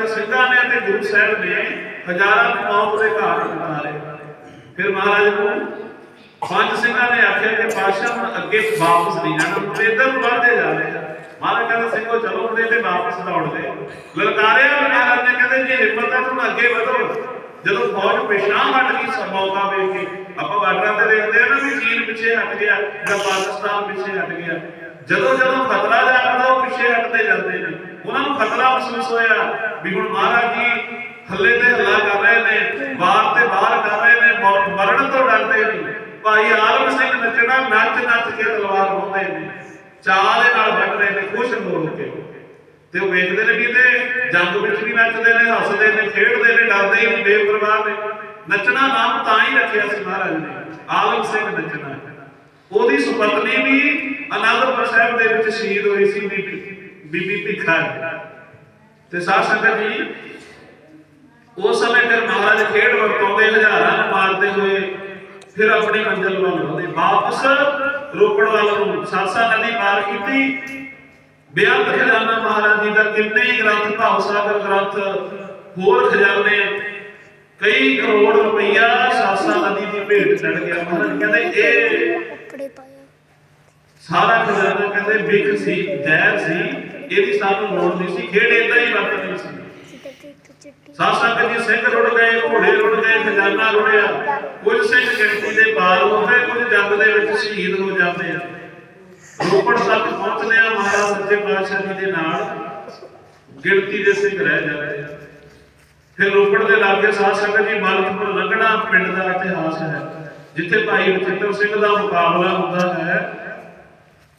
ਦੇ ਸਿੰਘਾਂ ਨੇ ਤੇ ਗੁਰੂ ਸਾਹਿਬ ਨੇ ਹਜ਼ਾਰਾਂ ਨੂੰ ਦੇ ਘਾਟ ਉਤਾਰੇ ਫਿਰ ਮਹਾਰਾਜ ਨੂੰ ਪੰਜ ਸਿੰਘਾਂ ਨੇ ਆਖਿਆ ਕਿ ਪਾਸ਼ਾ ਹੁਣ ਅੱਗੇ ਵਾਪਸ ਨਹੀਂ ਜਾਣਾ, ਹੁਣ ਇੱਧਰ ਵੱਧਦੇ ਜਾ ਮਹਾਰਾਜ ਕਹਿੰਦੇ, ਸਿੰਘੋ, ਚਲੋ ਉਹਦੇ ਤੇ ਵਾਪਸ ਦੌੜਦੇ ਲਲਕਾਰਿਆ, ਮਹਾਰਾਜ ਨੇ ਕਹਿੰਦੇ, ਜੇ, ਹਿੰਮਤ ਹੈ ਤੁਹਾਨੂੰ ਅੱਗੇ ਵਧੋ। ਜਦੋਂ ਫੌਜ ਪਿਛਾਂ ਹਟ ਗਈ ਸਭ ਵੇਖ ਕੇ, ਆਪਾਂ ਬਾਰਡਰਾਂ ਤੇ ਦੇਖਦੇ ਆ ਨਾ ਵੀ ਚੀਨ ਪਿੱਛੇ ਹਟ ਗਿਆ ਜਾਂ ਪਾਕਿਸਤਾਨ ਪਿੱਛੇ ਹਟ ਗਿਆ। ਜਦੋਂ ਜਦੋਂ ਖਤਰਾ ਜਾਗਦਾ, ਉਹ ਪਿੱਛੇ ਹਟਦੇ ਜਾਂਦੇ ਨੇ ਮਹਿਸੂਸ ਹੋਇਆ ਵੀ ਹੁਣ ਮਹਾਰਾਜ ਜੀ ਹੱਲੇ ਤੇ ਹੱਲਾ ਕਰ ਰਹੇ ਨੇ ਬਾਹਰ ਤੇ ਬਾਹਰ ਕਰ ਰਹੇ ਨੇ ਮਰਨ ਤੋਂ ਡਰਦੇ ਨਹੀਂ। ਭਾਈ ਆਲਮ ਸਿੰਘ ਨੱਚਣਾ, ਨੱਚ ਨੱਚ ਕੇ ਤਲਵਾਰ ਹੁੰਦੇ ਨੇ। ਚਾਹ ਦੇ ਨਾਲ ਵੱਢ ਰਹੇ ਨੇ, ਖੁਸ਼ ਹੋ ਕੇ। ਤੇ ਉਹ ਵੇਖਦੇ ਨੇ ਵੀ ਤੇ ਜੰਗ ਵਿੱਚ ਵੀ ਨੱਚਦੇ ਨੇ, ਹੱਸਦੇ ਨੇ, ਖੇਡਦੇ ਨੇ, ਡਰਦੇ ਹੀ ਬੇਪਰਵਾਹ ਨੇ। ਨੱਚਣਾ ਨਾਮ ਤਾਂ ਹੀ ਰੱਖਿਆ ਸੀ ਮਹਾਰਾਜ ਨੇ, ਆਲਮ ਸਿੰਘ ਨੱਚਣਾ। ਉਹਦੀ ਸੁਪਤਨੀ ਵੀ ਅਨੰਦਪੁਰ ਸਾਹਿਬ ਦੇ ਵਿੱਚ ਸ਼ਹੀਦ ਹੋਈ ਸੀ ਬੀਬੀ ਬੀਬੀ ਭਿੱਖਾ ਤੇ ਸਾਧ ਸੰਗਤ ਜੀ ਉਸ ਸਮੇਂ ਫਿਰ ਮਹਾਰਾਜ ਖੇਡ ਵਰਤੋਂਦੇ ਹਜ਼ਾਰਾਂ ਨੂੰ ਮਾਰਦੇ ਹੋਏ ਫਿਰ ਆਪਣੀ ਮੰਜ਼ਿਲ ਵੱਲ ਵਧੇ। ਵਾਪਸ ਰੋਪੜ ਵੱਲ ਨੂੰ ਸਾਸਾ ਨਦੀ ਪਾਰ ਕੀਤੀ। ਬੇਅੰਤ ਖਜ਼ਾਨਾ ਮਹਾਰਾਜ ਜੀ ਦਾ ਕਿੰਨੇ ਹੀ ਗ੍ਰੰਥ ਭਾਵ ਸਾਗਰ ਗ੍ਰੰਥ ਹੋਰ ਖਜ਼ਾਨੇ ਕਈ ਕਰੋੜ ਰੁਪਈਆ ਸਾਸਾ ਨਦੀ ਦੀ ਭੇਟ ਚੜ ਗਿਆ। ਮਹਾਰਾਜ ਕਹਿੰਦੇ ਇਹ ਸਾਰਾ ਖਜ਼ਾਨਾ ਕਹਿੰਦੇ ਬਿਕ ਸੀ ਜ਼ਹਿਰ ਸੀ। ਇਹਦੀ ਸਾਨੂੰ ਲੋੜ ਨਹੀਂ ਸੀ, ਖੇਡ ਇਦਾਂ ਹੀ ਵਰਤਣੀ ਸੀ। ਸਾਸਾ ਕਦੀ ਸਿੰਘ ਰੁੜ ਗਏ, ਘੋੜੇ ਰੁੜ ਗਏ, ਖਜ਼ਾਨਾ ਰੁੜਿਆ। ਕੁਝ ਸਿੰਘ ਗਿਣਤੀ ਦੇ ਪਾਰ ਹੋ ਕੁਝ ਜੰਗ ਦੇ ਵਿੱਚ ਸ਼ਹੀਦ ਹੋ ਜਾਂਦੇ ਆ। ਰੋਪੜ ਤੱਕ ਪਹੁੰਚਦੇ ਆ ਮਹਾਰਾਜ ਸੱਚੇ ਪਾਤਸ਼ਾਹ ਜੀ ਦੇ ਨਾਲ। ਗਿਣਤੀ ਦੇ ਸਿੰਘ ਰਹਿ ਜਾਂਦੇ ਆ। ਫਿਰ ਰੋਪੜ ਦੇ ਲਾਗੇ ਸਾਧ ਸੰਗਤ ਜੀ ਮਲਕਪੁਰ ਲੰਗੜਾ ਪਿੰਡ ਦਾ ਇਤਿਹਾਸ ਹੈ, ਜਿੱਥੇ ਭਾਈ ਬਚਿੱਤਰ ਸਿੰਘ ਦਾ ਮੁਕਾਬਲਾ ਹੁੰਦਾ ਹੈ।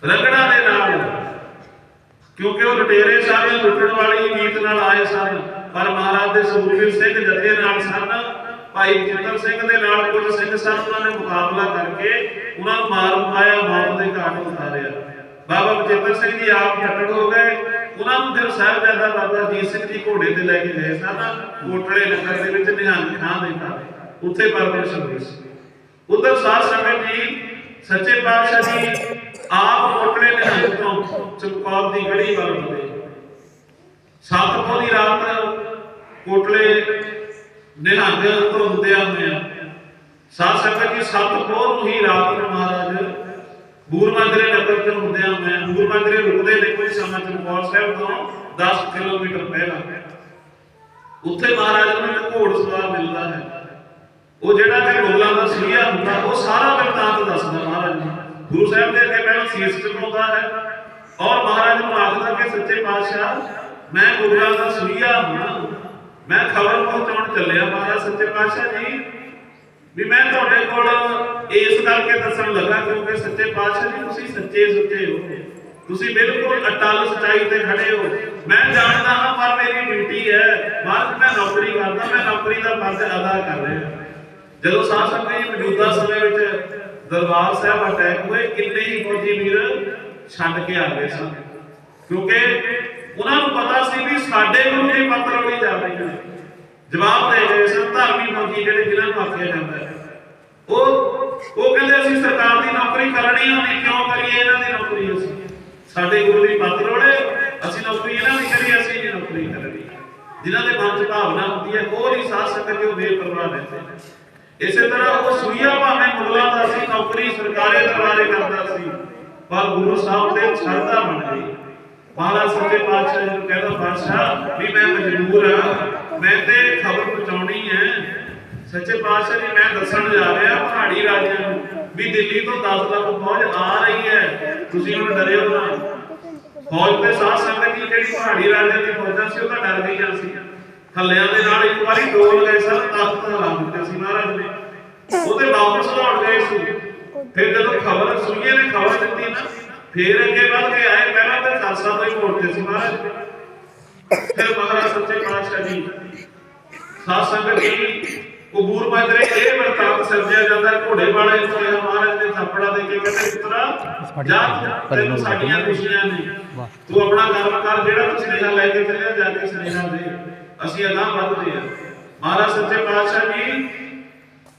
ਲੰਘਣਾ ਕਿਉਂਕਿ ਉਹ ਲੁਟੇਰੇ ਸਾਰੇ ਲੁੱਟਣ ਵਾਲੀ ਨੀਤ ਨਾਲ ਆਏ ਸਨ। ਪਰ ਮਹਾਰਾਜ ਦੇ ਸੂਰਬੀਰ ਸਿੰਘ ਜਥੇ ਨਾਲ ਸਨ। ਭਾਈ ਜਿੰਦਰ ਸਿੰਘ ਦੇ ਨਾਲ ਕੁਝ ਸਿੰਘ ਸਨ, ਉਹਨਾਂ ਨੇ ਮੁਕਾਬਲਾ ਕਰਕੇ ਉਹਨਾਂ ਨੂੰ ਮਾਰ ਮੁਕਾਇਆ, ਮੌਤ ਦੇ ਘਾਟ ਉਤਾਰਿਆ। ਬਾਬਾ ਬਚਿੱਤਰ ਸਿੰਘ ਜੀ ਆਪ ਫੱਟੜ ਹੋ ਗਏ। ਉਹਨਾਂ ਨੂੰ ਫਿਰ ਸਾਹਿਬਜ਼ਾਦਾ ਬਾਬਾ ਜੀਤ ਸਿੰਘ ਜੀ ਘੋੜੇ ਤੇ ਲੈ ਕੇ ਗਏ ਸਨ। ਕੋਟਲੇ ਨਗਰ ਦੇ ਵਿੱਚ ਨਿਹੰਗ ਖਾਂ ਦੇ ਘਰ। ਉੱਥੇ ਪਰਮੇਸ਼ਰ ਹੋਈ ਸੀ। ਉਧਰ ਸਾਧ ਸੰਗਤ ਜੀ, ਸੱਚੇ ਪਾਤਸ਼ਾਹ ਜੀ ਆਪ ਕੋਟਲੇ ਨਿਹੰਗ ਤੋਂ ਚਮਕੌਰ ਦੀ ਗੜੀ ਵੱਲ ਵਧੇ ਸੱਤ ਦੀ ਰਾਤ ਕੋਟਲੇ ਨਿਹੰਗ ਤੋਂ ਹੁੰਦਿਆਂ ਹੋਇਆਂ। ਸਾਧ ਸੰਗਤ ਜੀ, ਸੱਤ ਨੂੰ ਹੀ ਰਾਤ ਨੂੰ ਮਹਾਰਾਜ ਬੂਰਮਾਜਰੇ ਨਗਰ ਤੋਂ ਹੁੰਦਿਆਂ ਹੋਇਆਂ। ਬੂਰਮਾਜਰੇ ਰੁਕਦੇ ਨੇ ਕੋਈ ਸਮਾਂ ਚਮਕੌਰ ਸਾਹਿਬ ਤੋਂ 10 ਕਿਲੋਮੀਟਰ ਪਹਿਲਾਂ। ਉੱਥੇ ਮਹਾਰਾਜ ਨੂੰ ਇੱਕ ਘੋੜ ਸਵਾਰ ਮਿਲਦਾ ਹੈ। ਉਹ ਜਿਹੜਾ ਕਿ ਮੁਗਲਾਂ ਦਾ ਸੀਆ ਹੁੰਦਾ, ਉਹ ਸਾਰਾ ਵਰਤਾਂਤ ਦੱਸਦਾ ਮਹਾਰਾਜ ਗੁਰੂ ਸਾਹਿਬ ਦੇ ਸੀਸ ਝੁਕਾਉਂਦਾ ਹੈ। ਔਰ ਮਹਾਰਾਜ ਨੂੰ ਆਖਦਾ ਕਿ ਸੱਚੇ ਪਾਤਸ਼ਾਹ, ਮੈਂ ਮੁਗਲਾਂ ਦਾ ਸੀਆ ਹਾਂ। ਮੈਂ ਖਬਰ ਪਹੁੰਚਾਉਣ ਚੱਲਿਆ ਮਹਾਰਾਜ, ਸੱਚੇ ਪਾਤਸ਼ਾਹ ਜੀ। ਵੀ ਮੈਂ ਤੁਹਾਡੇ ਕੋਲ ਇਸ ਕਰਕੇ ਦੱਸਣ ਲੱਗਾ ਕਿਉਂਕਿ ਸੱਚੇ ਪਾਤਸ਼ਾਹ ਜੀ, ਤੁਸੀਂ ਸੱਚੇ ਸੁੱਚੇ ਹੋ। ਤੁਸੀਂ ਬਿਲਕੁਲ ਅਟਲ ਸਚਾਈ ਤੇ ਖੜੇ ਹੋ। ਮੈਂ ਜਾਣਦਾ ਹਾਂ, ਪਰ ਮੇਰੀ ਡਿਊਟੀ ਹੈ। ਬਾਅਦ ਮੈਂ ਨੌਕਰੀ ਕਰਦਾ, ਮੈਂ ਨੌਕਰੀ ਦਾ ਫਰਜ਼ ਅਦਾ ਕਰ ਰਿਹਾ। ਜਦੋਂ ਸਾਧ ਸੰਗਤ ਜੀ ਮੌਜੂਦਾ ਸਮੇਂ ਵਿੱਚ ਦਰਬਾਰ ਸਾਹਿਬ ਅਟੈਕ ਹੋਏ, ਕਿੰਨੇ ਹੀ ਫੌਜੀ ਵੀਰ ਛੱਡ ਕੇ ਆ ਗਏ ਸਨ। ਕਿਉਂਕਿ ਉਹਨਾਂ ਨੂੰ ਪਤਾ ਸੀ ਵੀ ਸਾਡੇ ਨੂੰ ਇਹ ਪੱਤਰ ਹੋਈ ਜਾ ਰਹੀ ਜਵਾਬ ਦੇ ਗਏ ਸਨ ਧਰਮੀ ਫੌਜੀ ਜਿਹੜੇ ਜਿਨ੍ਹਾਂ ਨੂੰ ਆਖਿਆ ਜਾਂਦਾ ਹੈ। ਉਹ ਉਹ ਕਹਿੰਦੇ, ਅਸੀਂ ਸਰਕਾਰ ਦੀ ਨੌਕਰੀ ਕਰਨੀ ਨਹੀਂ ਕਿਉਂ ਕਰੀਏ ਇਹਨਾਂ ਦੀ ਨੌਕਰੀ ਅਸੀਂ? ਸਾਡੇ ਗੁਰੂ ਦੀ ਪੱਤਰ ਰੋੜੇ ਅਸੀਂ ਨੌਕਰੀ ਇਹਨਾਂ ਦੀ ਕਰੀ ਅਸੀਂ ਨਹੀਂ ਨੌਕਰੀ ਕਰਨੀ ਜਿਨ੍ਹਾਂ ਦੇ ਮਨ 'ਚ ਭਾਵਨਾ ਹੁੰਦੀ ਹੈ, ਉਹ ਨਹੀਂ ਸਾਥ ਸਕਦੇ ਉਹ ਬੇਪਰਵਾਹ ਰਹਿੰਦੇ ਨੇ। ਇਸੇ ਤਰ੍ਹਾਂ ਉਹ ਸੂਈਆ ਭਾਵੇਂ ਮੁਗਲਾਂ ਦਾ ਸੀ, ਨੌਕਰੀ ਸਰਕਾਰੀ ਦਰਬਾਰੇ ਕਰਦਾ ਸੀ। ਪਰ ਗੁਰੂ ਸਾਹਿਬ ਤੇ ਸ਼ਰਧਾ ਬਣ ਗਈ। ਮਹਾਰਾਜ ਸੱਚੇ ਪਾਤਸ਼ਾਹ ਜੀ ਨੂੰ ਕਹਿੰਦਾ ਪਾਤਸ਼ਾਹ ਵੀ ਮੈਂ ਮਜਬੂਰ ਹਾਂ। ਮੈਂ ਤੇ ਖਬਰ ਪਹੁੰਚਾਉਣੀ ਹੈ। ਸੱਚੇ ਪਾਤਸ਼ਾਹ ਜੀ, ਮੈਂ ਦੱਸਣ ਜਾ ਰਿਹਾ ਪਹਾੜੀ ਰਾਜਿਆਂ ਨੂੰ ਵੀ ਦਿੱਲੀ ਤੋਂ 10 ਲੱਖ ਫੌਜ ਆ ਰਹੀ ਹੈ। ਤੁਸੀਂ ਹੁਣ ਡਰਿਓ ਨਾ। ਫੌਜ ਦੇ ਸਾਥ ਸੰਗਤ ਜੀ, ਜਿਹੜੀ ਪਹਾੜੀ ਰਾਜਿਆਂ ਦੀ ਫੌਜਾਂ ਸੀ, ਉਹ ਤਾਂ ਡਰ ਗਈਆਂ ਸੀ। ਹੱਲਿਆਂ ਦੇ ਨਾਲ ਇੱਕ ਵਾਰੀ ਡੋਲ ਗਏ ਸਨ, ਤਖਤ ਲਾ ਦਿੱਤੇ ਸੀ ਮਹਾਰਾਜ ਨੇ ਉਹਦੇ ਵਾਪਸ ਲੌਟ ਗਏ ਸੀ। ਫਿਰ ਜਦੋਂ ਖਬਰ ਸੁਣੀਏ ਨੇ ਖਬਰ ਦਿੱਤੀ ਨਾ, ਫਿਰ ਅੱਗੇ ਵੱਧ ਕੇ ਆਏ, ਪਹਿਲਾਂ ਤਾਂ ਖਾਲਸਾ ਤੋਂ ਹੀ ਮੋੜਦੇ ਸੀ ਮਹਾਰਾਜ। ਫਿਰ ਮਹਾਰਾਜ ਸੱਚੇ ਪਾਤਸ਼ਾਹ ਜੀ, ਸਾਧ ਸੰਗਤ ਜੀ ਉਬੂਰ ਮਾਜਰੇ ਇਹ ਵਰਤਾਂਤ ਸਿਰਜਿਆ ਜਾਂਦਾ, ਘੋੜੇ ਵਾਲੇ ਨੂੰ ਮਹਾਰਾਜ ਨੇ ਥੱਪੜਾ ਦੇ ਕੇ ਕਹਿੰਦੇ, ਪੁੱਤਰਾ, ਜਾ ਤੈਨੂੰ ਸਾਡੀਆਂ ਖੁਸ਼ੀਆਂ ਨੇ। ਤੂੰ ਆਪਣਾ ਕੰਮ ਕਰ, ਜਿਹੜਾ ਤੂੰ ਸੁਨੇਹਾ ਲੈ ਕੇ ਚੱਲਿਆ, ਜਾ ਕੇ ਸੁਨੇਹਾ ਦੇ। ਅਸੀਂ ਅਗਾਹ ਵੱਧਦੇ ਆ ਮਹਾਰਾਜ ਸੱਚੇ ਪਾਤਸ਼ਾਹ ਜੀ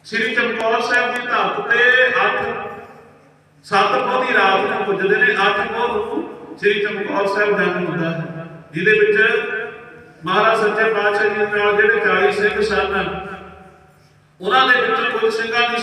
ਸ੍ਰੀ ਚਮਕੌਰ ਸਾਹਿਬ ਦੀ ਧਰਤ ਤੇ 8 ਸੱਤ ਪੋਹ ਦੀ ਰਾਤ ਨੂੰ ਪੁੱਜਦੇ ਨੇ 8 ਪੋਹ ਨੂੰ ਸ੍ਰੀ ਚਮਕੌਰ ਸਾਹਿਬ ਜਨਮ ਹੁੰਦਾ ਹੈ। ਜਿਹਦੇ ਵਿੱਚ ਮਹਾਰਾਜ ਸੱਚੇ ਪਾਤਸ਼ਾਹ ਜੀ ਨਾਲ ਜਿਹੜੇ 40 ਸਿੰਘ ਸਨ, ਉਹਨਾਂ ਦੇ ਵਿੱਚ ਕੁਝ ਸਿੰਘਾਂ ਦੀ